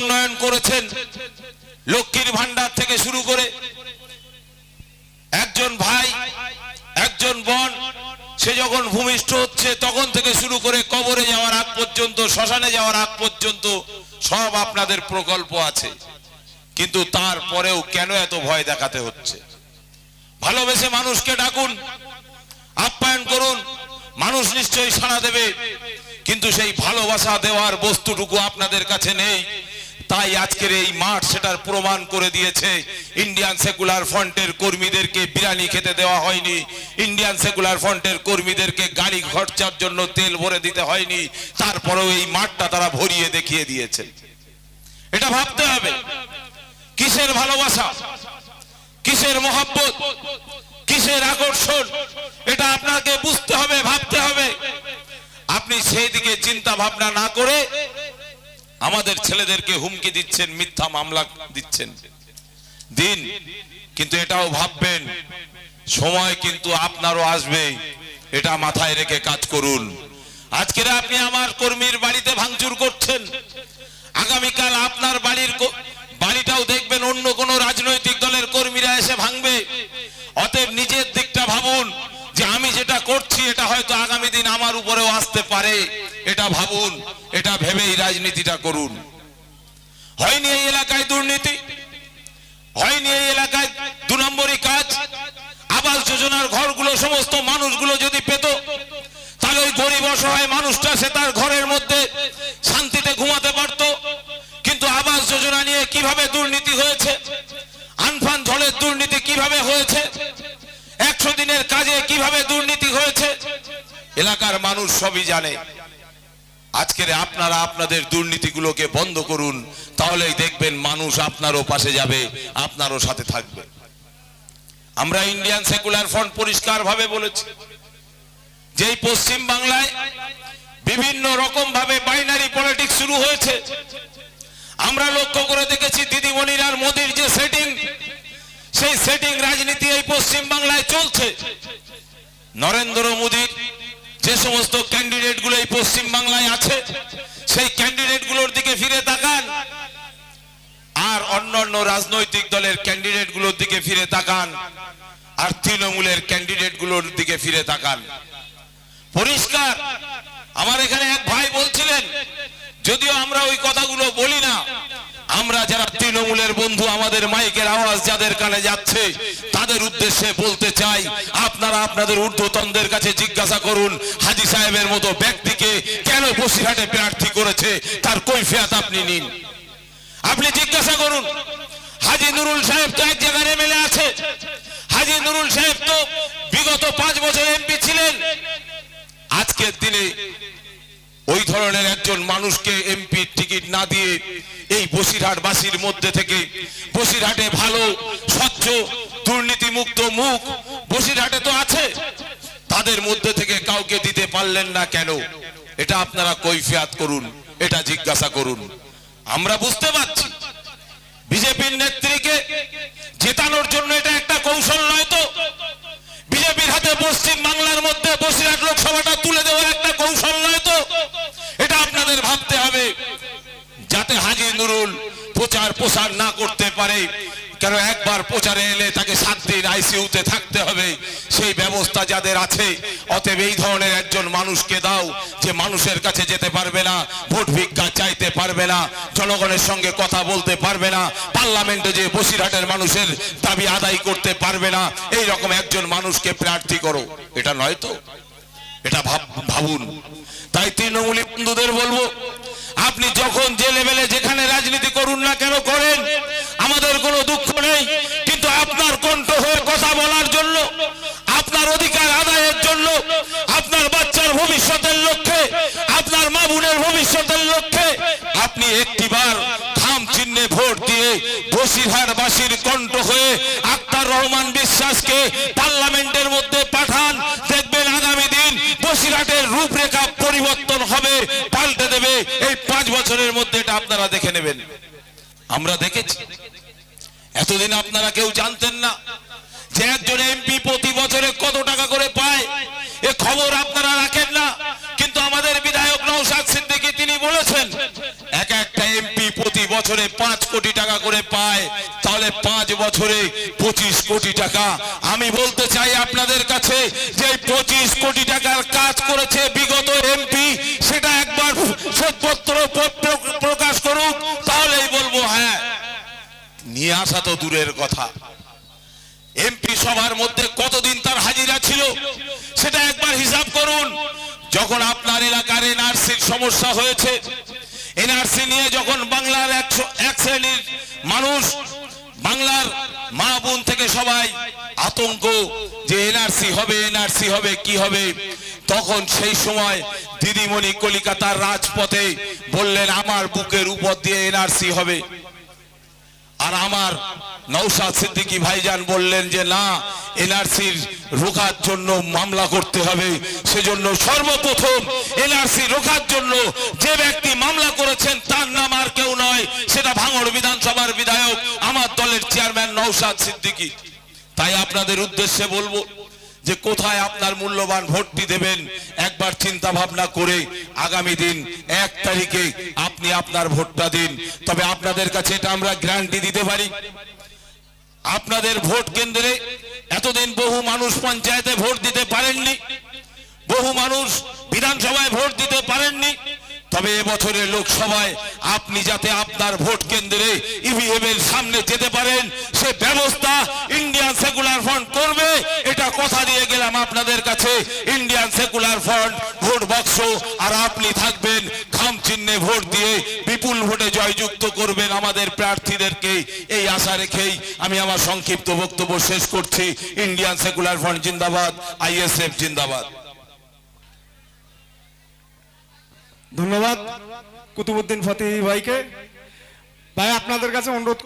উন্নয়ন করেছেন লক্ষ্মীর ভান্ডার থেকে শুরু করে একজন ভাই, একজন বোন, সে যখন ভূমিষ্ঠ হচ্ছে, তখন থেকে শুরু করে কবরে যাওয়ার আগ পর্যন্ত, শ্মশানে যাওয়ার আগ পর্যন্ত সব আপনাদের প্রকল্প আছে। কিন্তু তারপরেও কেন এত ভয় দেখাতে হচ্ছে? ভালোবেসে মানুষকে ডাকুন, আপ্যায়ন করুন, মানুষ নিশ্চয়ই সাড়া দেবে, কিন্তু সেই ভালোবাসা দেওয়ার বস্তুটুকু আপনাদের কাছে নেই। তাই আজকের এই মাঠ সেটার প্রমাণ করে দিয়েছে। ইন্ডিয়ান সেকুলার ফ্রন্টের কর্মীদেরকে বিরিয়ানি খেতে দেওয়া হয়নি। ইন্ডিয়ান সেকুলার ফ্রন্টের কর্মীদেরকে গাড়ি খরচার জন্য তেল ভরে দিতে হয়নি। তারপরেও এই মাঠটা তারা ভরিয়ে দেখিয়ে দিয়েছে। এটা ভাবতে হবে। কিসের ভালোবাসা? কিসের মহব্বত? কিসের আকর্ষণ? এটা আপনাকে বুঝতে হবে, ভাবতে হবে। আপনি সেই দিকে চিন্তা ভাবনা না করে আমাদের ছেলেদেরকে হুমকি দিচ্ছেন, মিথ্যা মামলা দিচ্ছেন। দিন, কিন্তু এটাও ভাববেন, সময় কিন্তু আপনারও আসবে, এটা মাথায় রেখে কাজ করুন। আজকের আপনি আমার কর্মীর বাড়িতে ভাঙচুর করছেন। আগামীকাল আপনার বাড়ির বাড়িটাও দেখবেন অন্য কোন রাজনৈতিক দলের কর্মীরা এসে ভাঙবে। অতএব নিজের দিকটা ভাবুন আমি যেটা করছি, এটা হয়তো আগামী দিন আমার উপরেও আসতে পারে। এটা ভাবুন, এটা ভেবেই রাজনীতিটা করুন। হয়নি এই এলাকায় দুর্নীতি, হয়নি এই এলাকায় দু নম্বরই কাজ। আবাস যোজনার ঘরগুলো, সমস্ত মানুষগুলো যদি পেত, তাহলে ওই গরিব অসহায় মানুষটা সে তার ঘরের মধ্যে শান্তিতে ঘুমাতে পারত। কিন্তু আবাস যোজনা নিয়ে কীভাবে দুর্নীতি হয়েছে? আনফান ঝড়ের দুর্নীতি কীভাবে হয়েছে? একশো দিনের কাজে কীভাবে দুর্নীতি হয়েছে? এলাকার মানুষ সবই জানে। আজকের আপনারা আপনাদের দুর্নীতিগুলোকে বন্ধ করুন, তাহলেই দেখবেন মানুষ আপনারও পাশে যাবে, আপনারও সাথে থাকবে। আমরা ইন্ডিয়ান সেকুলার ফ্রন্ট পরিষ্কার ভাবে বলেছি যে এই পশ্চিম বাংলায় বিভিন্ন রকম ভাবে বাইনারি পলিটিক্স শুরু হয়েছে, আমরা লক্ষ্য করে দেখেছি দিদিমণির আর মোদির যে সেটিং সেই সেটিং রাজনীতি এই পশ্চিম বাংলায় চলছে। নরেন্দ্র মোদীর যে সমস্ত ক্যান্ডিডেটগুলো এই পশ্চিম বাংলায় আছে, সেই ক্যান্ডিডেটগুলোর দিকে ফিরে তাকান। আর অন্যান্য রাজনৈতিক দলের ক্যান্ডিডেটগুলোর দিকে ফিরে তাকান। আর তৃণমূলের ক্যান্ডিডেটগুলোর দিকে ফিরে তাকান। পরিষ্কার, আমার এখানে এক ভাই বলছিলেন, যদিও আমরা ওই কথাগুলো বলি না আমরা যারা তৃণমূলের বন্ধু, আমাদের মাইকের আওয়াজ যাদের কানে যাচ্ছে, তাদের উদ্দেশ্যে বলতে চাই, আপনারা আপনাদের ঊর্ধ্বতনদের কাছে জিজ্ঞাসা করুন, হাজি সাহেবের মতো ব্যক্তিকে কেন বসিরহাটে প্রার্থী করেছে, তার কৈফিয়াত আপনি নিন। আপনি জিজ্ঞাসা করুন, হাজি নুরুল সাহেব তো এক জায়গায় এমএলএ আছে, হাজি নুরুল সাহেব তো বিগত পাঁচ বছর এমপি ছিলেন। আজকের দিনে ওই ধরনের একজন মানুষকে এমপি টিকিট না দিয়ে বসিরহাটবাসীর মধ্যে থেকে বসিরহাটে ভালো, স্বচ্ছ দুর্নীতি মুক্ত মুখ বসিরহাটে তো আছে। তাদের মধ্যে থেকে কাউকে দিতে পারলেন না কেন? এটা আপনারা কৈফিয়াত করুন, এটা জিজ্ঞাসা করুন। আমরা বুঝতে পারছি। বিজেপির নেত্রীকে জেতানোর জন্য এটা একটা কৌশল নয় তো বিজেপির হাতে পশ্চিম বাংলার মধ্যে বসিরহাট লোকসভাটা তুলে দেওয়ার একটা কৌশল নয় তো এটা আপনাদের ভাবতে হবে যাতে হাজি নুরুল প্রচার প্রসার না করতে পারে, কেন একবার প্রচারে এলে তাকে সাত দিন আইসিইউতে থাকতে হবে, সেই ব্যবস্থা যাদের আছে, অতএব এই ধরনের একজন মানুষকে দাও যে মানুষের কাছে যেতে পারবে না, ভোট ভিক্ষা চাইতে পারবে না, জনগণের সঙ্গে কথা বলতে পারবে না, পার্লামেন্টে যে বসিরহাটের মানুষের দাবি আদায় করতে পারবে না এই রকম একজন মানুষকে প্রার্থী করো। এটা নয় তো, এটা ভাব, ভাবুন। তাই তৃণমূলী বন্ধুদের বলব আপনি যখন যে লেভেলে যেখানে রাজনীতি করুন না কেন করেন, আমাদের কোনো দুঃখ নেই। কিন্তু আপনার কণ্ঠ হয়ে কথা বলার জন্য, আপনার অধিকার আদায়ের জন্য, আপনার বাচ্চার ভবিষ্যতের লক্ষ্যে, আপনার মা বোনের ভবিষ্যতের লক্ষ্যে আপনি একটিবার খাম চিহ্নে ভোট দিয়ে বসিরহাটবাসীর কণ্ঠ হয়ে আক্তার রহমান বিশ্বাসকে পার্লামেন্টের মধ্যে পাঠান দেখবেন আগামী দিন বসিরহাটের রূপরেখা পরিবর্তন হবে পাল্টে দেবে এই পাঁচ বছরের মধ্যে এটা আপনারা দেখে নেবেন। আমরা দেখেছি। এতদিন আপনারা কেউ জানতেন না যে একজন এমপি প্রতি বছরে কত টাকা করে পায়। এ খবর আপনারা রাখেন না। কিন্তু আমাদের বিধায়ক নৌসাদ সিদ্দিকী তিনি বলেছেন, এক একটা এমপি প্রতি বছরে পাঁচ কোটি টাকা করে পায়। তাহলে পাঁচ বছরে পঁচিশ কোটি টাকা। আমি বলতে চাই আপনাদের কাছে যে পঁচিশ কোটি টাকার কাজ করেছে বিগত এমপি সেটা একবার শ্বেতপত্র প্রকাশ করুক, তাহলেই বলব হ্যাঁ। নিয়ে আসা তো দূরের কথা। এমপি সভার মধ্যে কতদিন তার হাজিরা ছিল, সেটা একবার হিসাব করুন। যখন আপনার এলাকার এনআরসির সমস্যা হয়েছে, এনআরসি নিয়ে যখন বাংলার একশো এক শ্রেণির মানুষ বাংলার মা বোন থেকে সবাই আতঙ্ক যে এনআরসি হবে এনআরসি হবে, কি হবে। তখন সেই সময় দিদিমণি কলিকাতার রাজপথে বললেন, আমার বুকের উপর দিয়ে এনআরসি হবে। আর আমার নৌসাদ সিদ্দিকী ভাইজান বললেন যে, না, এনআরসির রোখার জন্য মামলা করতে হবে। সেজন্য সর্বপ্রথম এনআরসি রোখার জন্য যে ব্যক্তি মামলা করেছেন, তার নাম আর কেউ নয় সেটা ভাঙড় বিধানসভার বিধায়ক আমার দলের চেয়ারম্যান নৌসাদ সিদ্দিকী। তাই আপনাদের উদ্দেশ্যে বলব যে কোথায় আপনার মূল্যবান ভোটটি দেবেন, একবার চিন্তা ভাবনা করে আগামী দিন এক তারিখে আপনি আপনার ভোটটা দিন। তবে আপনাদের কাছে এটা আমরা গ্যারান্টি দিতে পারি। আপনাদের ভোট কেন্দ্রে এতদিন বহু মানুষ পঞ্চায়েতে ভোট দিতে পারেননি, বহু মানুষ বিধানসভায় ভোট দিতে পারেননি, তবে এবছরের লোকসভায় আপনি যাতে আপনার ভোট কেন্দ্রে ইভিএম এর সামনে যেতে পারেন, সে ব্যবস্থা ইন্ডিয়ান সেকুলার ফ্রন্ট করবে। এটা কথা দিয়ে গেলাম আপনাদের কাছে। ইন্ডিয়ান সেকুলার ফ্রন্ট ভোট বাক্স, আর আপনি থাকবেন খাম চিহ্নে ভোট দিয়ে বিপুল ভোটে জয়যুক্ত করবেন আমাদের প্রার্থীদেরকে। এই আশা রেখেই আমি আমার সংক্ষিপ্ত বক্তব্য শেষ করছি। ইন্ডিয়ান সেকুলার ফ্রন্ট জিন্দাবাদ আইএসএফ জিন্দাবাদ। ধন্যবাদ। কুতুবুদ্দিন ফতেহি ভাইকে। ভাই আপনাদের কাছে অনুরোধ